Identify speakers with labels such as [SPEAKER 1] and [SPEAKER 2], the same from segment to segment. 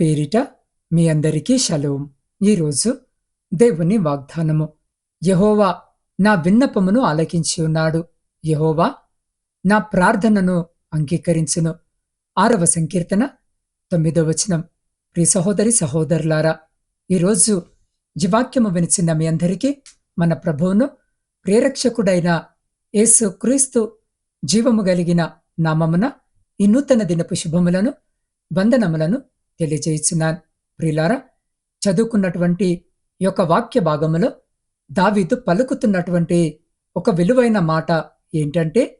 [SPEAKER 1] పేరిట మీ అందరికీ షలోం ఈరోజు దేవుని వాగ్దానము. యహోవా నా విన్నపమును ఆలకించి ఉన్నాడు. యహోవా నా ప్రార్థనను అంగీకరించును. ఆరవ సంకీర్తన తొమ్మిదవ వచనం. ప్రియ సహోదరి సహోదరులారా ఈరోజు జీవాక్యము వినిచిన మీ అందరికీ మన ప్రభువును ప్రేరక్షకుడైన యేసు క్రీస్తు జీవము కలిగిన నామమున ఈ నూతన దినపు శుభములను వందనములను తెలియజేస్తున్నాను ప్రిలారా చదువుకున్నటువంటి యొక్క వాక్య భాగములో దావీదు పలుకుతున్నటువంటి ఒక విలువైన మాట ఏంటంటే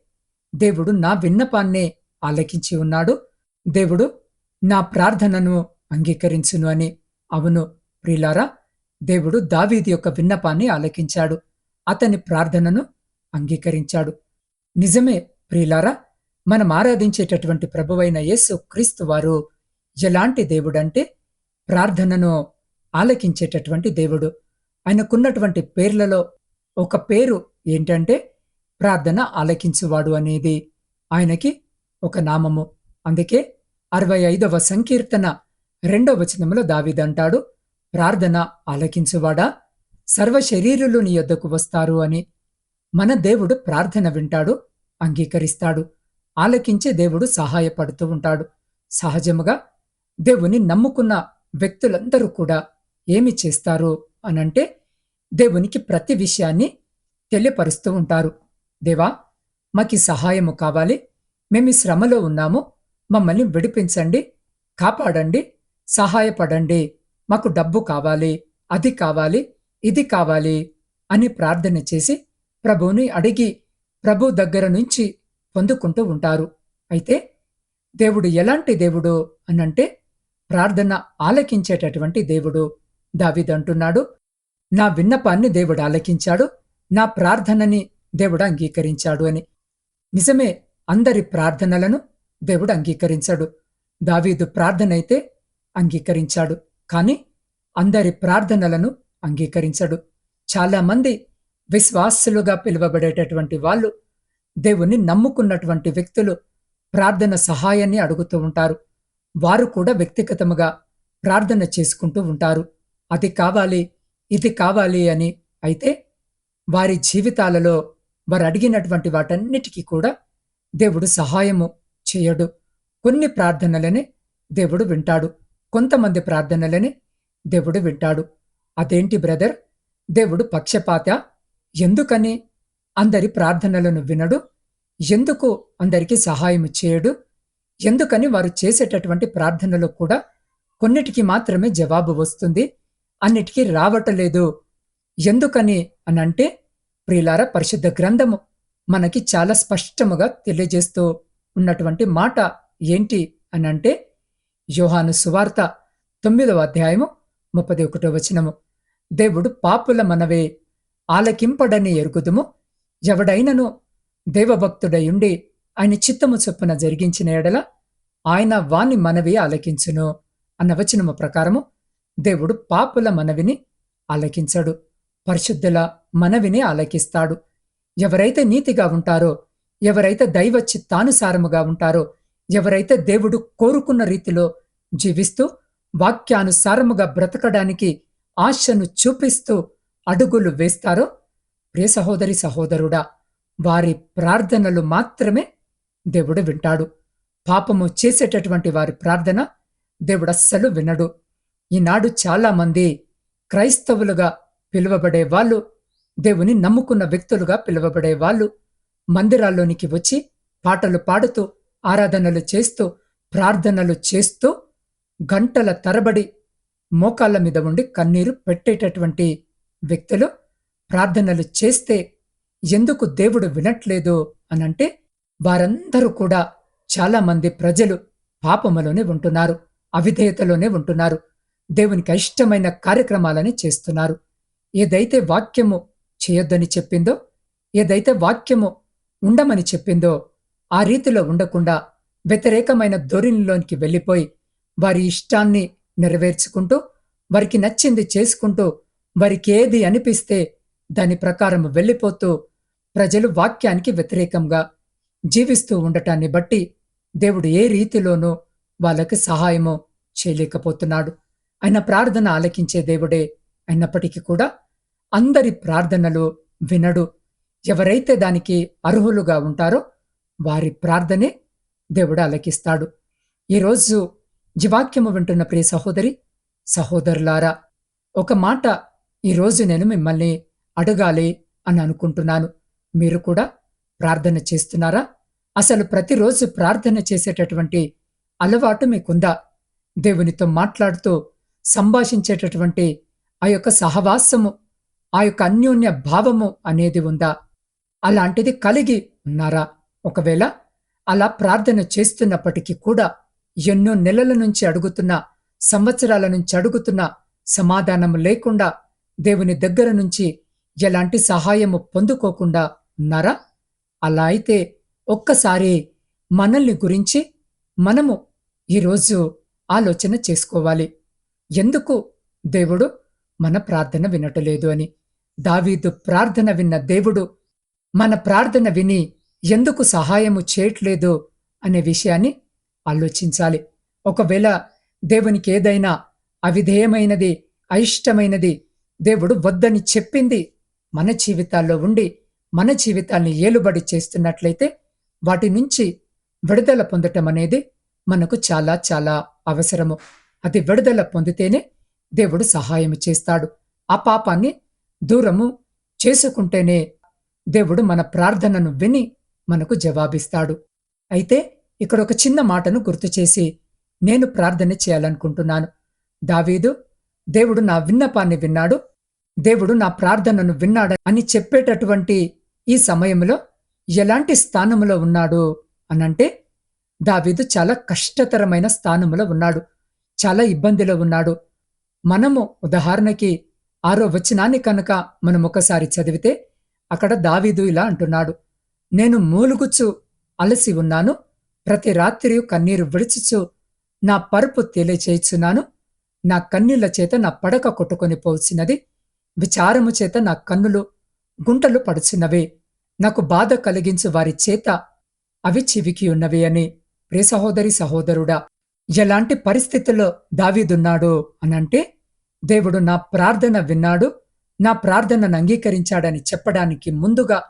[SPEAKER 1] దేవుడు నా విన్నపాన్నే ఆలకించి ఉన్నాడు. దేవుడు నా ప్రార్థనను అంగీకరించును అని. అవును ప్రిలారా దేవుడు దావీది యొక్క విన్నపాన్ని ఆలకించాడు. అతని ప్రార్థనను అంగీకరించాడు. నిజమే ప్రియులారా మనం ఆరాధించేటటువంటి ప్రభువైన యేసు క్రీస్తు వారు ఎలాంటి దేవుడంటే ప్రార్థనను ఆలకించేటటువంటి దేవుడు. ఆయనకున్నటువంటి పేర్లలో ఒక పేరు ఏంటంటే ప్రార్థన ఆలకించువాడు అనేది ఆయనకి ఒక నామము. అందుకే అరవై ఐదవ సంకీర్తన రెండవ వచనంలో దావిదంటాడు ప్రార్థన ఆలకించువాడా? సర్వశరీరులు నీ యొద్దకు వస్తారు అని మన దేవుడు ప్రార్థన వింటాడు అంగీకరిస్తాడు. ఆలకించే దేవుడు సహాయపడుతూ ఉంటాడు. సహజముగా దేవుని నమ్ముకున్న వ్యక్తులందరూ కూడా ఏమి చేస్తారు అనంటే దేవునికి ప్రతి విషయాన్ని తెలియపరుస్తూ ఉంటారు. దేవా మాకి సహాయము కావాలి. మేము శ్రమలో ఉన్నాము. మమ్మల్ని విడిపించండి. కాపాడండి. సహాయపడండి. మాకు డబ్బు కావాలి. అది కావాలి. ఇది కావాలి అని ప్రార్థన చేసి ప్రభువుని అడిగి ప్రభు దగ్గర నుంచి పొందుకుంటూ ఉంటారు. అయితే దేవుడు ఎలాంటి దేవుడు అనంటే ప్రార్థన ఆలకించేటటువంటి దేవుడు. దావిదంటున్నాడు నా విన్నపాన్ని దేవుడు ఆలకించాడు నా ప్రార్థనని దేవుడు అంగీకరించాడు అని. నిజమే అందరి ప్రార్థనలను దేవుడు అంగీకరించాడు. దావీదు ప్రార్థన అయితే అంగీకరించాడు కాని అందరి ప్రార్థనలను అంగీకరించడు. చాలామంది విశ్వాసులుగా పిలువబడేటటువంటి వాళ్ళు దేవుణ్ణి నమ్ముకున్నటువంటి వ్యక్తులు ప్రార్థన సహాయాన్ని అడుగుతూ ఉంటారు. వారు కూడా వ్యక్తిగతముగా ప్రార్థన చేసుకుంటూ ఉంటారు. అది కావాలి ఇది కావాలి అని అయితే వారి జీవితాలలో వారు అడిగినటువంటి వాటన్నిటికీ కూడా దేవుడు సహాయము చేయడు. కొన్ని ప్రార్థనలనే దేవుడు వింటాడు. కొంతమంది ప్రార్థనలనే దేవుడు వింటాడు. అదేంటి బ్రదర్? దేవుడు పక్షపాత. ఎందుకని? అందరి ప్రార్థనలను వినడు. ఎందుకు అందరికీ సహాయం చేయడు? ఎందుకని వారు చేసేటటువంటి ప్రార్థనలో కూడా కొన్నిటికి మాత్రమే జవాబు వస్తుంది అన్నిటికీ రావటలేదు. ఎందుకని అనంటే ప్రియులార పరిశుద్ధ గ్రంథము మనకి చాలా స్పష్టముగా తెలియజేస్తూ ఉన్నటువంటి మాట ఏంటి అనంటే యోహాను సువార్త తొమ్మిదవ అధ్యాయము ముప్పది ఒకటో వచనము దేవుడు పాపుల మనవే ఆలకింపడని ఎరుగుదుము. ఎవడైనను దేవభక్తుడయుండి ఆయన చిత్తము చొప్పున జరిగించిన ఎడల ఆయన వాని మనవి ఆలకించును అన్న వచనము ప్రకారము దేవుడు పాపుల మనవిని ఆలకించడు పరిశుద్ధుల మనవిని ఆలకిస్తాడు. ఎవరైతే నీతిగా ఉంటారో ఎవరైతే దైవ చిత్తానుసారముగా ఉంటారో ఎవరైతే దేవుడు కోరుకున్న రీతిలో జీవిస్తూ వాక్యానుసారముగా బ్రతకడానికి ఆశను చూపిస్తూ అడుగులు వేస్తారో ప్రియ సహోదరి సహోదరుడా వారి ప్రార్థనలు మాత్రమే దేవుడు వింటాడు. పాపము చేసేటటువంటి వారి ప్రార్థన దేవుడు అస్సలు వినడు. ఈనాడు చాలామంది క్రైస్తవులుగా పిలువబడే వాళ్ళు దేవుని నమ్ముకున్న వ్యక్తులుగా పిలువబడే వాళ్ళు మందిరాల్లోనికి వచ్చి పాటలు పాడుతూ ఆరాధనలు చేస్తూ ప్రార్థనలు చేస్తూ గంటల తరబడి మోకాళ్ళ మీద ఉండి కన్నీరు పెట్టేటటువంటి వ్యక్తులు ప్రార్థనలు చేస్తే ఎందుకు దేవుడు వినట్లేదు అనంటే వారందరూ కూడా చాలామంది ప్రజలు పాపములోనే ఉంటున్నారు అవిధేయతలోనే ఉంటున్నారు దేవునికి ఇష్టమైన కార్యక్రమాలని చేస్తున్నారు. ఏదైతే వాక్యము చేయొద్దని చెప్పిందో ఏదైతే వాక్యము ఉండమని చెప్పిందో ఆ రీతిలో ఉండకుండా వ్యతిరేకమైన ధోరణిలోనికి వెళ్ళిపోయి వారి ఇష్టాన్ని నెరవేర్చుకుంటూ వారికి నచ్చింది చేసుకుంటూ వారికి ఏది అనిపిస్తే దాని ప్రకారం వెళ్ళిపోతూ ప్రజలు వాక్యానికి వ్యతిరేకంగా జీవిస్తూ ఉండటాన్ని బట్టి దేవుడు ఏ రీతిలోనూ వాళ్ళకి సహాయమో చేయలేకపోతున్నాడు. ఆయన ప్రార్థన ఆలకించే దేవుడే అయినప్పటికీ కూడా అందరి ప్రార్థనలు వినడు. ఎవరైతే దానికి అర్హులుగా ఉంటారో వారి ప్రార్థనే దేవుడు ఆలకిస్తాడు. ఈరోజు జీవాక్యము వింటున్న ప్రియ సహోదరి సహోదరులారా ఒక మాట ఈరోజు నేను మిమ్మల్ని అడగాలి అని అనుకుంటున్నాను. మీరు కూడా ప్రార్థన చేస్తున్నారా? అసలు ప్రతిరోజు ప్రార్థన చేసేటటువంటి అలవాటు మీకుందా? దేవునితో మాట్లాడుతూ సంభాషించేటటువంటి ఆ యొక్క సహవాసము ఆ యొక్క అన్యోన్య భావము అనేది ఉందా? అలాంటిది కలిగి ఉన్నారా? ఒకవేళ అలా ప్రార్థన చేస్తున్నప్పటికీ కూడా ఎన్నో నెలల నుంచి అడుగుతున్న సంవత్సరాల నుంచి అడుగుతున్న సమాధానం లేకుండా దేవుని దగ్గర నుంచి ఎలాంటి సహాయము పొందుకోకుండా ఉన్నారా? అలా అయితే ఒక్కసారి మనల్ని గురించి మనము ఈరోజు ఆలోచన చేసుకోవాలి. ఎందుకు దేవుడు మన ప్రార్థన వినటలేదు అని? దావీదు ప్రార్థన విన్న దేవుడు మన ప్రార్థన విని ఎందుకు సహాయము చేయట్లేదు అనే విషయాన్ని ఆలోచించాలి. ఒకవేళ దేవునికి ఏదైనా అవిధేయమైనది అయిష్టమైనది దేవుడు వద్దని చెప్పింది మన జీవితాల్లో ఉండి మన జీవితాల్ని ఏలుబడి చేస్తున్నట్లయితే వాటి నుంచి విడుదల పొందటం అనేది మనకు చాలా చాలా అవసరము. అది విడుదల పొందితేనే దేవుడు సహాయం చేస్తాడు. ఆ పాపాన్ని దూరము చేసుకుంటేనే దేవుడు మన ప్రార్థనను విని మనకు జవాబిస్తాడు. అయితే ఇక్కడ ఒక చిన్న మాటను గుర్తు చేసి నేను ప్రార్థన చేయాలనుకుంటున్నాను. దావీదు దేవుడు నా విన్నపాన్ని విన్నాడు. దేవుడు నా ప్రార్థనను విన్నాడు అని చెప్పేటటువంటి ఈ సమయంలో ఎలాంటి స్థానములో ఉన్నాడు అనంటే దావీదు చాలా కష్టతరమైన స్థానములో ఉన్నాడు. చాలా ఇబ్బందిలో ఉన్నాడు. మనము ఉదాహరణకి ఆరో వచనాన్ని కనుక మనం ఒకసారి చదివితే అక్కడ దావీదు ఇలా అంటున్నాడు నేను మూలుగుచు అలసి ఉన్నాను ప్రతి రాత్రి కన్నీరు విడిచుచు నా పరుపు తెలియచేయుచున్నాను నా కన్నీళ్ళ చేత నా పడక కొట్టుకొని పోవచ్చినది విచారము చేత నా కన్నులు గుంటలు పడుచున్నవే. నాకు బాధ కలిగించు వారి చేత అవి చివికి ఉన్నవి అని ప్రే సహోదరి సహోదరుడా ఎలాంటి పరిస్థితుల్లో దావీదున్నాడు అనంటే దేవుడు నా ప్రార్థన విన్నాడు నా ప్రార్థనను అంగీకరించాడని చెప్పడానికి ముందుగా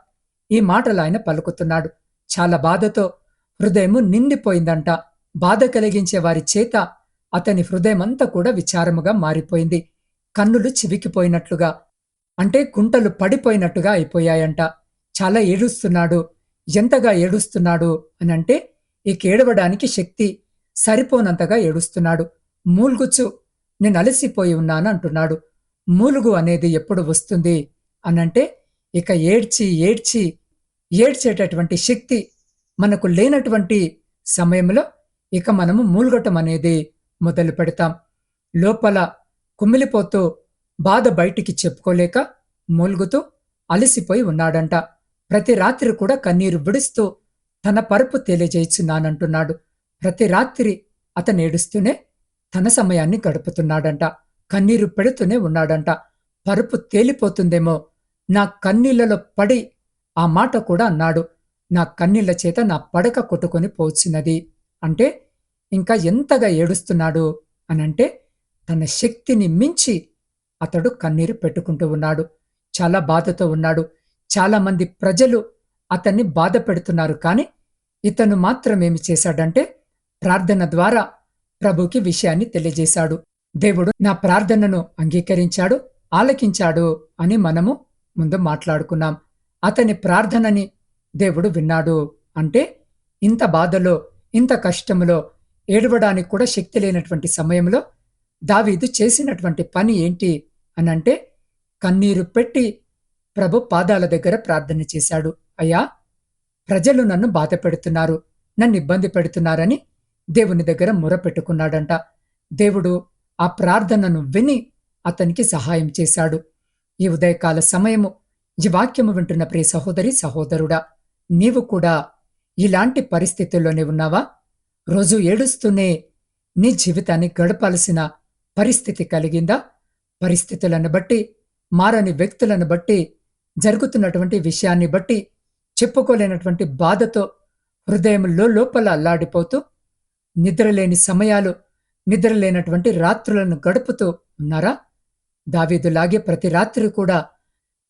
[SPEAKER 1] ఈ మాటలు ఆయన పలుకుతున్నాడు. చాలా బాధతో హృదయము నిండిపోయిందంట. బాధ కలిగించే వారి చేత అతని హృదయమంతా కూడా విచారముగా మారిపోయింది. కన్నులు చివికిపోయినట్లుగా అంటే కుంటలు పడిపోయినట్టుగా అయిపోయాయంట. చాలా ఏడుస్తున్నాడు. ఎంతగా ఏడుస్తున్నాడు అనంటే ఇక ఏడవడానికి శక్తి సరిపోనంతగా ఏడుస్తున్నాడు. మూల్గుచ్చు నేను అలసిపోయి ఉన్నాను అంటున్నాడు. మూలుగు అనేది ఎప్పుడు వస్తుంది అనంటే ఇక ఏడ్చి ఏడ్చి ఏడ్చేటటువంటి శక్తి మనకు లేనటువంటి సమయంలో ఇక మనము మూల్గటం అనేది మొదలు పెడతాం లోపల కుమిలిపోతూ బాధ బయటికి చెప్పుకోలేక మూల్గుతూ అలసిపోయి ఉన్నాడంట. ప్రతి రాత్రి కూడా కన్నీరు విడుస్తూ తన పరుపు తెలియజేయుచున్నానంటున్నాడు ప్రతి రాత్రి అతను ఏడుస్తూనే తన సమయాన్ని గడుపుతున్నాడంట. కన్నీరు పెడుతూనే ఉన్నాడంట. పరుపు తేలిపోతుందేమో. నా కన్నీళ్ళలో పడి ఆ మాట కూడా అన్నాడు. నా కన్నీళ్ళ చేత నా పడక కొట్టుకొని పోచినది అంటే ఇంకా ఎంతగా ఏడుస్తున్నాడు? అనంటే తన శక్తిని మించి అతడు కన్నీరు పెట్టుకుంటూ ఉన్నాడు. చాలా బాధతో ఉన్నాడు. చాలామంది ప్రజలు అతన్ని బాధ పెడుతున్నారు. కానీ ఇతను మాత్రం ఏమి చేశాడంటే ప్రార్థన ద్వారా ప్రభుకి విషయాన్ని తెలియజేశాడు. దేవుడు నా ప్రార్థనను అంగీకరించాడు ఆలకించాడు అని మనము ముందు మాట్లాడుకున్నాం. అతని ప్రార్థనని దేవుడు విన్నాడు అంటే ఇంత బాధలో ఇంత కష్టములో ఏడవడానికి కూడా శక్తి లేనటువంటి సమయంలో దావీదు చేసినటువంటి పని ఏంటి అనంటే కన్నీరు పెట్టి ప్రభు పాదాల దగ్గర ప్రార్థన చేశాడు. అయ్యా ప్రజలు నన్ను బాధ పెడుతున్నారు నన్ను ఇబ్బంది పెడుతున్నారని దేవుని దగ్గర మొరపెట్టుకున్నాడంట దేవుడు ఆ ప్రార్థనను విని అతనికి సహాయం చేశాడు. ఈ ఉదయకాల సమయము ఈ వాక్యము వింటున్న ప్రియ సహోదరి సహోదరుడా నీవు కూడా ఇలాంటి పరిస్థితుల్లోనే ఉన్నావా? రోజు ఏడుస్తూనే నీ జీవితాన్ని గడపాల్సిన పరిస్థితి కలిగిందా? పరిస్థితులను బట్టి మారని వ్యక్తులను బట్టి జరుగుతున్నటువంటి విషయాన్ని బట్టి చెప్పుకోలేనటువంటి బాధతో హృదయంలో లోపల అల్లాడిపోతూ నిద్రలేని సమయాలు నిద్రలేనటువంటి రాత్రులను గడుపుతూ ఉన్నారా? దావీదులాగే ప్రతి రాత్రి కూడా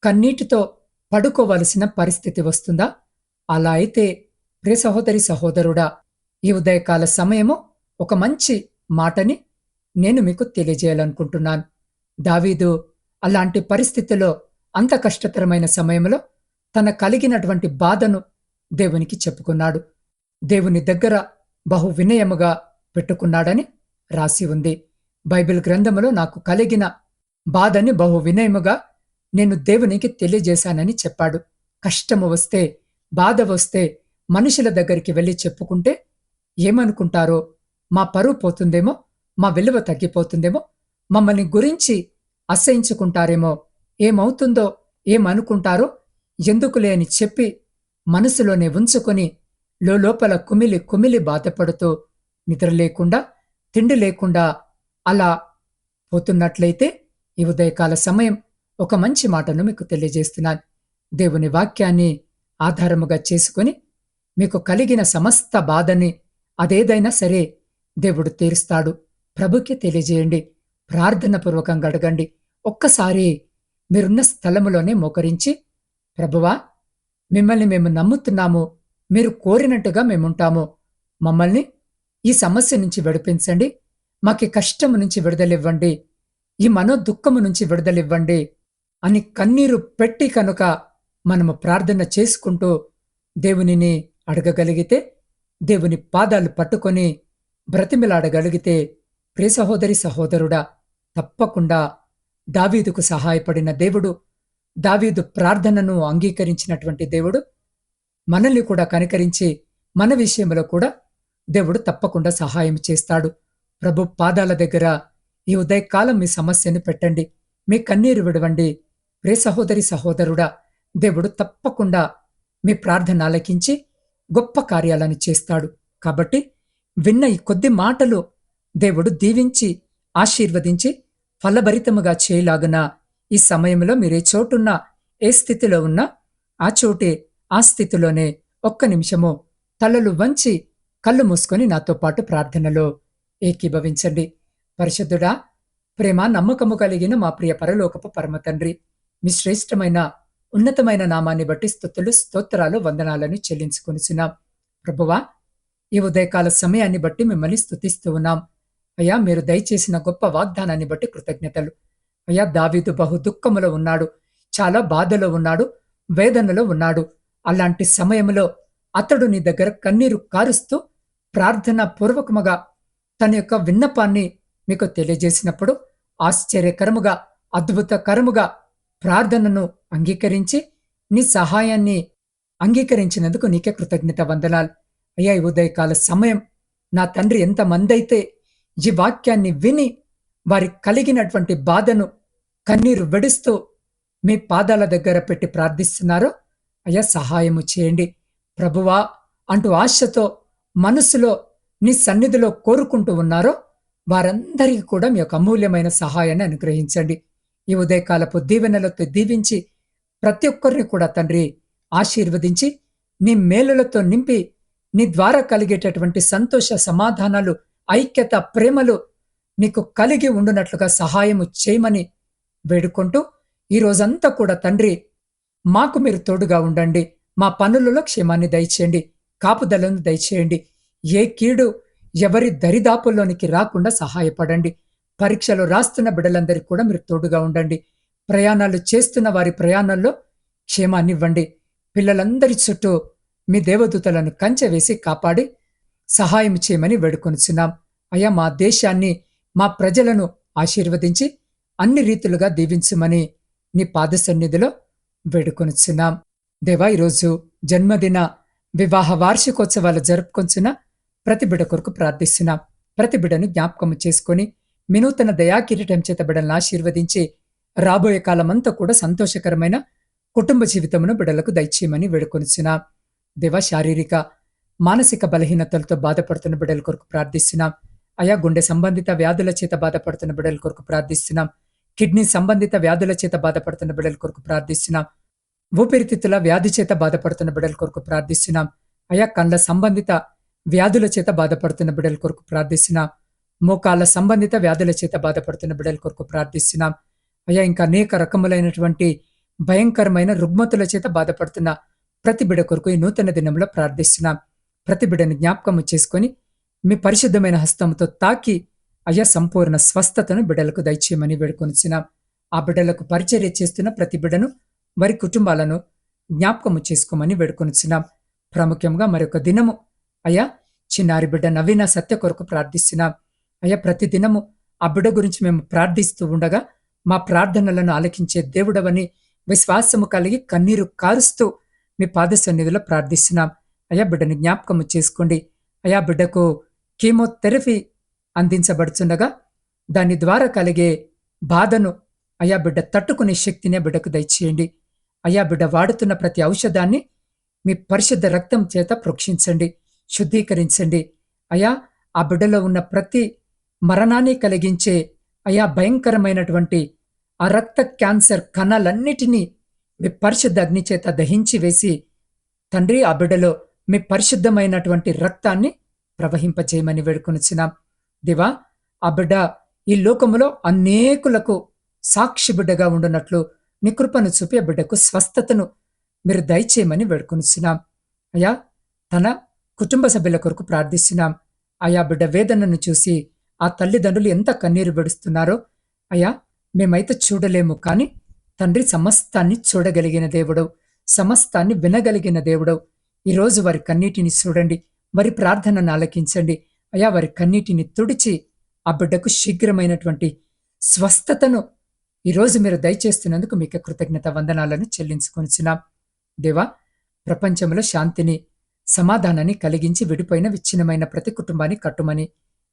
[SPEAKER 1] కన్నీటితో పడుకోవలసిన పరిస్థితి వస్తుందా? అలా అయితే ప్రియ సహోదరి సహోదరుడా ఈ ఉదయకాల సమయము ఒక మంచి మాటని నేను మీకు తెలియజేయాలనుకుంటున్నాను. దావీదు అలాంటి పరిస్థితిలో అంత కష్టతరమైన సమయంలో తన కలిగినటువంటి బాధను దేవునికి చెప్పుకున్నాడు. దేవుని దగ్గర బహు వినయముగా పెట్టుకున్నాడని రాసి ఉంది. బైబిల్ గ్రంథములో నాకు కలిగిన బాధని బహు వినయముగా నేను దేవునికి తెలియజేశానని చెప్పాడు. కష్టము వస్తే బాధ వస్తే మనుషుల దగ్గరికి వెళ్ళి చెప్పుకుంటే ఏమనుకుంటారో మా పరువు పోతుందేమో మా విలువ తగ్గిపోతుందేమో? మమ్మల్ని గురించి అసహించుకుంటారేమో? ఏమవుతుందో? ఏమనుకుంటారో? ఎందుకులే అని చెప్పి మనసులోనే ఉంచుకొని లోపల కుమిలి కుమిలి బాధపడుతూ నిద్ర లేకుండా తిండి లేకుండా అలా పోతున్నట్లయితే ఈ ఉదయకాల సమయం ఒక మంచి మాటను మీకు తెలియజేస్తున్నాను. దేవుని వాక్యాన్ని ఆధారముగా చేసుకొని మీకు కలిగిన సమస్త బాధని అదేదైనా సరే దేవుడు తీరుస్తాడు. ప్రభుకి తెలియజేయండి. ప్రార్థనపూర్వకంగా అడగండి. ఒక్కసారి మీరున్న స్థలములోనే మోకరించి ప్రభువా మిమ్మల్ని మేము నమ్ముతున్నాము. మీరు కోరినట్టుగా మేముంటాము. మమ్మల్ని ఈ సమస్య నుంచి విడిపించండి. మాకి కష్టము నుంచి విడుదలివ్వండి. ఈ మనోదుఖము నుంచి విడుదలివ్వండి అని కన్నీరు పెట్టి కనుక మనము ప్రార్థన చేసుకుంటూ దేవునిని అడగగలిగితే దేవుని పాదాలు పట్టుకొని బ్రతిమిలాడగలిగితే ప్రియ సహోదరి సహోదరుడా తప్పకుండా దావీదుకు సహాయపడిన దేవుడు దావీదు ప్రార్థనను అంగీకరించినటువంటి దేవుడు మనల్ని కూడా కనికరించి మన విషయంలో కూడా దేవుడు తప్పకుండా సహాయం చేస్తాడు. ప్రభు పాదాల దగ్గర ఈ ఉదయకాలం మీ సమస్యను పెట్టండి మీ కన్నీరు విడవండి. ప్రే సహోదరి సహోదరుడా దేవుడు తప్పకుండా మీ ప్రార్థన ఆలకించి గొప్ప కార్యాలను చేస్తాడు. కాబట్టి విన్న ఈ కొద్ది మాటలు దేవుడు దీవించి ఆశీర్వదించి ఫలభరితముగా చేయలాగున ఈ సమయంలో మీరే చోటున్నా ఏ స్థితిలో ఉన్నా ఆ చోటే ఆ స్థితిలోనే ఒక్క నిమిషము తలలు వంచి కళ్ళు మూసుకొని నాతో పాటు ప్రార్థనలో ఏకీభవించండి. పరిశుద్ధుడా ప్రేమ నమ్మకము కలిగిన మా ప్రియ పరలోకపు పరమ తండ్రి మీ శ్రేష్టమైన ఉన్నతమైన నామాన్ని బట్టి స్థుతులు స్తోత్రాలు వందనాలను చెల్లించుకొనిచున్నాం. ప్రభువా ఈ ఉదయకాల సమయాన్ని బట్టి మిమ్మల్ని స్థుతిస్తూ ఉన్నాం. అయ్యా మీరు దయచేసిన గొప్ప వాగ్దానాన్ని బట్టి కృతజ్ఞతలు. అయ్యా దావీదు బహు దుఃఖములో ఉన్నాడు చాలా బాధలో ఉన్నాడు వేదనలో ఉన్నాడు. అలాంటి సమయంలో అతడు నీ దగ్గర కన్నీరు కారుస్తూ ప్రార్థన పూర్వకముగా తన యొక్క విన్నపాన్ని మీకు తెలియజేసినప్పుడు ఆశ్చర్యకరముగా అద్భుతకరముగా ప్రార్థనను అంగీకరించి నీ సహాయాన్ని అంగీకరించినందుకు నీకే కృతజ్ఞత వందనాలు. అయ్యా ఉదయకాల సమయం నా తండ్రి ఎంతమందైతే ఈ వాక్యాన్ని విని వారి కలిగినటువంటి బాధను కన్నీరు వెడుస్తూ మీ పాదాల దగ్గర పెట్టి ప్రార్థిస్తున్నారో అయ్యా సహాయము చేయండి. ప్రభువా అంటూ ఆశతో మనసులో నీ సన్నిధిలో కోరుకుంటూ ఉన్నారో వారందరికీ కూడా మీ యొక్క అమూల్యమైన సహాయాన్ని అనుగ్రహించండి. ఈ ఉదయకాలపు దీవెనలతో దీవించి ప్రతి ఒక్కరిని కూడా తండ్రి ఆశీర్వదించి నీ మేలులతో నింపి నీ ద్వారా కలిగేటటువంటి సంతోష సమాధానాలు ఐక్యత ప్రేమలు నీకు కలిగి ఉండునట్లుగా సహాయము చేయమని వేడుకుంటూ ఈ రోజంతా కూడా తండ్రి మాకు మీరు తోడుగా ఉండండి. మా పనులలో క్షేమాన్ని దయచేయండి. కాపుదలను దయచేయండి. ఏ కీడు ఎవరి దరిదాపుల్లోనికి రాకుండా సహాయపడండి. పరీక్షలు రాస్తున్న బిడ్డలందరికీ కూడా మీరు తోడుగా ఉండండి. ప్రయాణాలు చేస్తున్న వారి ప్రయాణాల్లో క్షేమాన్ని ఇవ్వండి పిల్లలందరి చుట్టూ మీ దేవదూతలను కంచె వేసి కాపాడి సహాయం చేయమని వేడుకొనిచున్నాం. అయ్యా మా దేశాన్ని మా ప్రజలను ఆశీర్వదించి అన్ని రీతులుగా దీవించమని నీ పాద సన్నిధిలో వేడుకొనిచున్నాం. దేవా ఈరోజు జన్మదిన వివాహ వార్షికోత్సవాలు జరుపుకొంచున్న ప్రతి బిడ కొరకు ప్రార్థిస్తున్నాం. ప్రతి బిడను జ్ఞాపకము చేసుకొని వినూతన దయాకిరీటం చేత బిడలను ఆశీర్వదించి రాబోయే కాలమంతా కూడా సంతోషకరమైన కుటుంబ జీవితమును బిడలకు దయచేయమని వేడుకొనిచున్నాం. దేవ శారీరక మానసిక బలహీనతలతో బాధపడుతున్న బిడ్డల కొరకు ప్రార్థిస్తున్నాం. అయా గుండె సంబంధిత వ్యాధుల చేత బాధపడుతున్న బిడ్డల కొరకు ప్రార్థిస్తున్నాం. కిడ్నీ సంబంధిత వ్యాధుల చేత బాధపడుతున్న బిడ్డల కొరకు ప్రార్థిస్తున్నాం. ఊపిరితిత్తుల వ్యాధి చేత బాధపడుతున్న బిడ్డల కొరకు ప్రార్థిస్తున్నాం. అయా కండ్ల సంబంధిత వ్యాధుల చేత బాధపడుతున్న బిడ్డల కొరకు ప్రార్థిస్తున్నాం. మోకాళ్ళ సంబంధిత వ్యాధుల చేత బాధపడుతున్న బిడ్డల కొరకు ప్రార్థిస్తున్నాం. అయ్యా ఇంకా అనేక రకములైనటువంటి భయంకరమైన రుగ్మతుల చేత బాధపడుతున్న ప్రతి బిడ కొరకు ఈ నూతన దినంలో ప్రార్థిస్తున్నాం. ప్రతిబిడని జ్ఞాపకము చేసుకొని మీ పరిశుద్ధమైన హస్తంతో తాకి అయ్యా సంపూర్ణ స్వస్థతను బిడ్డలకు దయచేయమని వేడుకొనిచ్చినాం ఆ బిడ్డలకు పరిచర్య చేస్తున్న ప్రతి బిడ్డను వారి కుటుంబాలను జ్ఞాపకము చేసుకోమని వేడుకొనిచ్చినాం ప్రాముఖ్యంగా మరొక దినము అయ్యా చిన్నారి బిడ్డ నవీన సత్య కొరకు ప్రార్థిస్తున్నాం. అయ్యా ప్రతి దినము ఆ బిడ్డ గురించి మేము ప్రార్థిస్తూ ఉండగా మా ప్రార్థనలను ఆలకించే దేవుడవని విశ్వాసము కలిగి కన్నీరు కారుస్తూ మీ పాద సన్నిధిలో ప్రార్థిస్తున్నాం. అయా బిడ్డని జ్ఞాపకము చేసుకోండి. అయా బిడ్డకు కీమోథెరపీ అందించబడుచుండగా దాని ద్వారా కలిగే బాధను అయా బిడ్డ తట్టుకునే శక్తినే బిడ్డకు దయచేయండి. అయా బిడ్డ వాడుతున్న ప్రతి ఔషధాన్ని మీ పరిశుద్ధ రక్తం చేత ప్రోక్షించండి శుద్ధీకరించండి. అయా ఆ బిడ్డలో ఉన్న ప్రతి మరణాన్ని కలిగించే అయా భయంకరమైనటువంటి ఆ రక్త క్యాన్సర్ కణాలన్నిటినీ మీ పరిశుద్ధ అగ్ని చేత దహించి వేసి తండ్రి ఆ బిడ్డలో మీ పరిశుద్ధమైనటువంటి రక్తాన్ని ప్రవహింపచేయమని వేడుకొనిచ్చినాం దివా ఆ బిడ్డ ఈ లోకములో అనేకులకు సాక్షి బిడ్డగా ఉండునట్లు నీ కృపను చూపి ఆ బిడ్డకు స్వస్థతను మీరు దయచేయమని వేడుకొనిచ్చినాం అయ్యా తన కుటుంబ సభ్యుల కొరకు ప్రార్థిస్తున్నాం. ఆయా బిడ్డ వేదనను చూసి ఆ తల్లిదండ్రులు ఎంత కన్నీరు పెడుస్తున్నారో అయ్యా మేమైతే చూడలేము కానీ తండ్రి సమస్తాన్ని చూడగలిగిన దేవుడు సమస్తాన్ని వినగలిగిన దేవుడు ఈరోజు వారి కన్నీటిని చూడండి వారి ప్రార్థనను ఆలకించండి. అయా వారి కన్నీటిని తుడిచి ఆ బిడ్డకు శీఘ్రమైనటువంటి స్వస్థతను ఈరోజు మీరు దయచేస్తున్నందుకు మీకు కృతజ్ఞత వందనాలను చెల్లించుకొనిచున్నాం. దేవా ప్రపంచంలో శాంతిని సమాధానాన్ని కలిగించి విడిపోయిన విచ్ఛిన్నమైన ప్రతి కుటుంబాన్ని కట్టుమని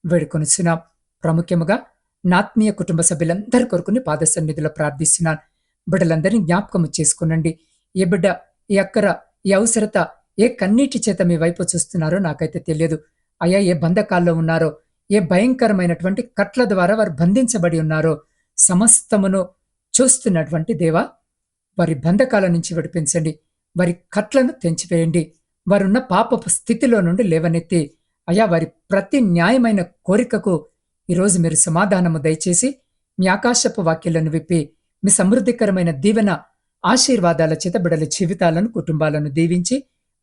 [SPEAKER 1] వేడుకొనిచున్నాం. ప్రాముఖ్యముగా నాత్మీయ కుటుంబ సభ్యులందరి కొరకుని పాద సన్నిధిలో ప్రార్థిస్తున్నాను. బిడ్డలందరినీ జ్ఞాపకము చేసుకునండి. ఏ బిడ్డ ఈ అక్కర ఈ అవసరత ఏ కన్నీటి చేత మీ వైపు చూస్తున్నారో నాకైతే తెలియదు. అయ్యా ఏ బంధకాల్లో ఉన్నారో ఏ భయంకరమైనటువంటి కట్ల ద్వారా వారు బంధించబడి ఉన్నారో సమస్తమును చూస్తున్నటువంటి దేవా వారి బంధకాల నుంచి విడిపించండి. వారి కట్లను తెంచివేయండి. వారున్న పాపపు స్థితిలో నుండి లేవనెత్తి అయా వారి ప్రతి న్యాయమైన కోరికకు ఈరోజు మీరు సమాధానము దయచేసి మీ ఆకాశపు వాక్యాలను విప్పి మీ సమృద్ధికరమైన దీవెన ఆశీర్వాదాల చేత బిడల జీవితాలను కుటుంబాలను దీవించి